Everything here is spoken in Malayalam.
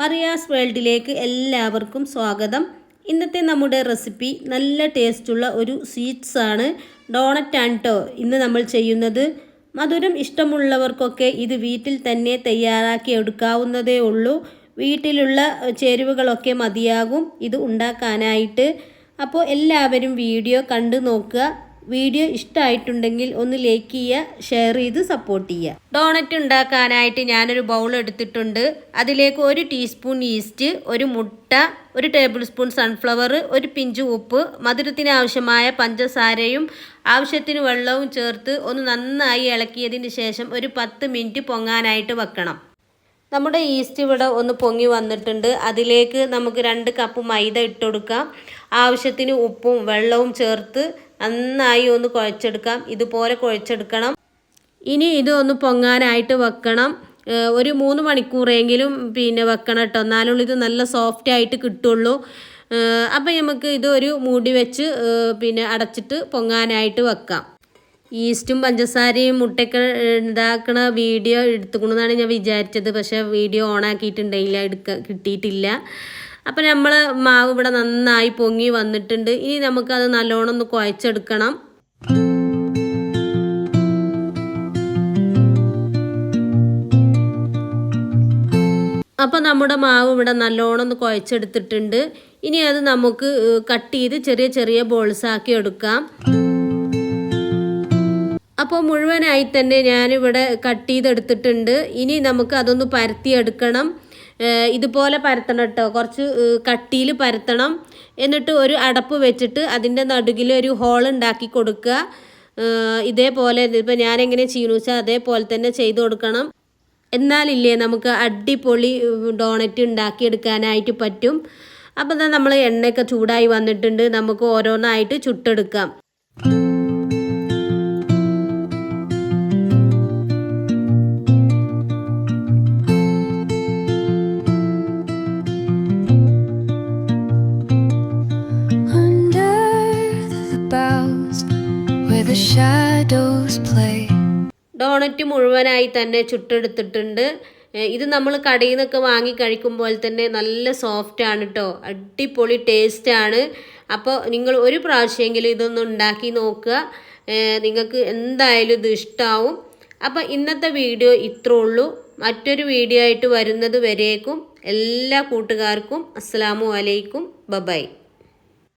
മറിയാസ് വേൾഡിലേക്ക് എല്ലാവർക്കും സ്വാഗതം. ഇന്നത്തെ നമ്മുടെ റെസിപ്പി നല്ല ടേസ്റ്റുള്ള ഒരു സ്വീറ്റ്സ് ആണ് ഡോണറ്റ് ആൻഡോ ഇന്ന് നമ്മൾ ചെയ്യുന്നത് മധുരം ഇഷ്ടമുള്ളവർക്കൊക്കെ ഇത് വീട്ടിൽ തന്നെ തയ്യാറാക്കി എടുക്കാവുന്നതേ ഉള്ളൂ. വീട്ടിലുള്ള ചേരുവകളൊക്കെ മതിയാകും. ഇത് ഉണ്ടാക്കാനായിട്ട്. അപ്പോൾ എല്ലാവരും വീഡിയോ കണ്ടു നോക്കുക. വീഡിയോ ഇഷ്ടമായിട്ടുണ്ടെങ്കിൽ ഒന്ന് ലൈക്ക് ചെയ്യുക ഷെയർ ചെയ്ത് സപ്പോർട്ട് ചെയ്യുക. ഡോണറ്റ് ഉണ്ടാക്കാനായിട്ട് ഞാനൊരു ബൗൾ എടുത്തിട്ടുണ്ട്. അതിലേക്ക് ഒരു ടീസ്പൂൺ ഈസ്റ്റ് ഒരു മുട്ട ഒരു ടേബിൾ സ്പൂൺ സൺഫ്ലവർ ഒരു പിഞ്ച് ഉപ്പ് മധുരത്തിന് ആവശ്യമായ പഞ്ചസാരയും ആവശ്യത്തിന് വെള്ളവും ചേർത്ത് ഒന്ന് നന്നായി ഇളക്കിയതിന് ശേഷം ഒരു പത്ത് മിനിറ്റ് പൊങ്ങാനായിട്ട് വെക്കണം. നമ്മുടെ ഈസ്റ്റ് ഇവിടെ ഒന്ന് പൊങ്ങി വന്നിട്ടുണ്ട്. അതിലേക്ക് നമുക്ക് രണ്ട് കപ്പ് മൈദ ഇട്ട് കൊടുക്കാം. ആവശ്യത്തിന് ഉപ്പും വെള്ളവും ചേർത്ത് നന്നായി ഒന്ന് കുഴച്ചെടുക്കാം. ഇതുപോലെ കുഴച്ചെടുക്കണം. ഇനി ഇത് ഒന്ന് പൊങ്ങാനായിട്ട് വെക്കണം. ഒരു മൂന്ന് മണിക്കൂറെങ്കിലും പിന്നെ വെക്കണം കേട്ടോ. എന്നാലും ഇത് നല്ല സോഫ്റ്റ് ആയിട്ട് കിട്ടുള്ളൂ. അപ്പം നമുക്ക് ഇതൊരു മൂടി വെച്ച് പിന്നെ അടച്ചിട്ട് പൊങ്ങാനായിട്ട് വെക്കാം. ഈസ്റ്റും പഞ്ചസാരയും മുട്ടയൊക്കെ ഉണ്ടാക്കണ വീഡിയോ എടുത്തുകൊണ്ടെന്നാണ് ഞാൻ വിചാരിച്ചത്. പക്ഷേ വീഡിയോ ഓൺ ആക്കിയിട്ടുണ്ടായില്ല എടുക്ക കിട്ടിയിട്ടില്ല. അപ്പം നമ്മൾ മാവ് ഇവിടെ നന്നായി പൊങ്ങി വന്നിട്ടുണ്ട്. ഇനി നമുക്കത് നല്ലോണം ഒന്ന് കുഴച്ചെടുക്കണം. അപ്പോൾ നമ്മുടെ മാവ് ഇവിടെ നല്ലോണം ഒന്ന് കുഴച്ചെടുത്തിട്ടുണ്ട്. ഇനി അത് നമുക്ക് കട്ട് ചെയ്ത് ചെറിയ ചെറിയ ബോൾസ് ആക്കി എടുക്കാം. അപ്പോൾ മുഴുവനായി തന്നെ ഞാനിവിടെ കട്ട് ചെയ്തെടുത്തിട്ടുണ്ട്. ഇനി നമുക്ക് അതൊന്ന് പരത്തിയെടുക്കണം. ഇതുപോലെ പരത്തണം കേട്ടോ. കുറച്ച് കട്ടിയിൽ പരത്തണം. എന്നിട്ട് ഒരു അടപ്പ് വെച്ചിട്ട് അതിന്റെ നടുകിൽ ഒരു ഹോൾ ഉണ്ടാക്കി കൊടുക്കുക. ഇതേപോലെ ഇതേപോലെ ഇപ്പോൾ ഞാനെങ്ങനെ ചെയ്യുന്നു വെച്ചാൽ അതേപോലെ തന്നെ ചെയ്തു കൊടുക്കണം. എന്നാലില്ലേ നമുക്ക് അടിപൊളി ഡോണറ്റ് ഉണ്ടാക്കിയെടുക്കാനായിട്ട് പറ്റും. അപ്പോൾ നമ്മൾ എണ്ണയൊക്കെ ചൂടായി വന്നിട്ടുണ്ട്. നമുക്ക് ഓരോന്നായിട്ട് ചുട്ടെടുക്കാം. ഡോണറ്റ് മുഴുവനായി തന്നെ ചുട്ടെടുത്തിട്ടുണ്ട്. ഇത് നമ്മൾ കടയിൽ നിന്നൊക്കെ വാങ്ങി കഴിക്കുമ്പോൾ തന്നെ നല്ല സോഫ്റ്റ് ആണ് കേട്ടോ അടിപൊളി ടേസ്റ്റ് ആണ്. അപ്പോൾ നിങ്ങൾ ഒരു പ്രാവശ്യമെങ്കിലും ഇതൊന്ന് ഉണ്ടാക്കി നോക്കുക. നിങ്ങൾക്ക് എന്തായാലും ഇത് ഇഷ്ടമാവും അപ്പോൾ ഇന്നത്തെ വീഡിയോ ഇത്രേ ഉള്ളൂ. മറ്റൊരു വീഡിയോ ആയിട്ട് വരുന്നത് വരേക്കും എല്ലാ കൂട്ടുകാർക്കും അസ്സാമു അലൈക്കും. ബബായ്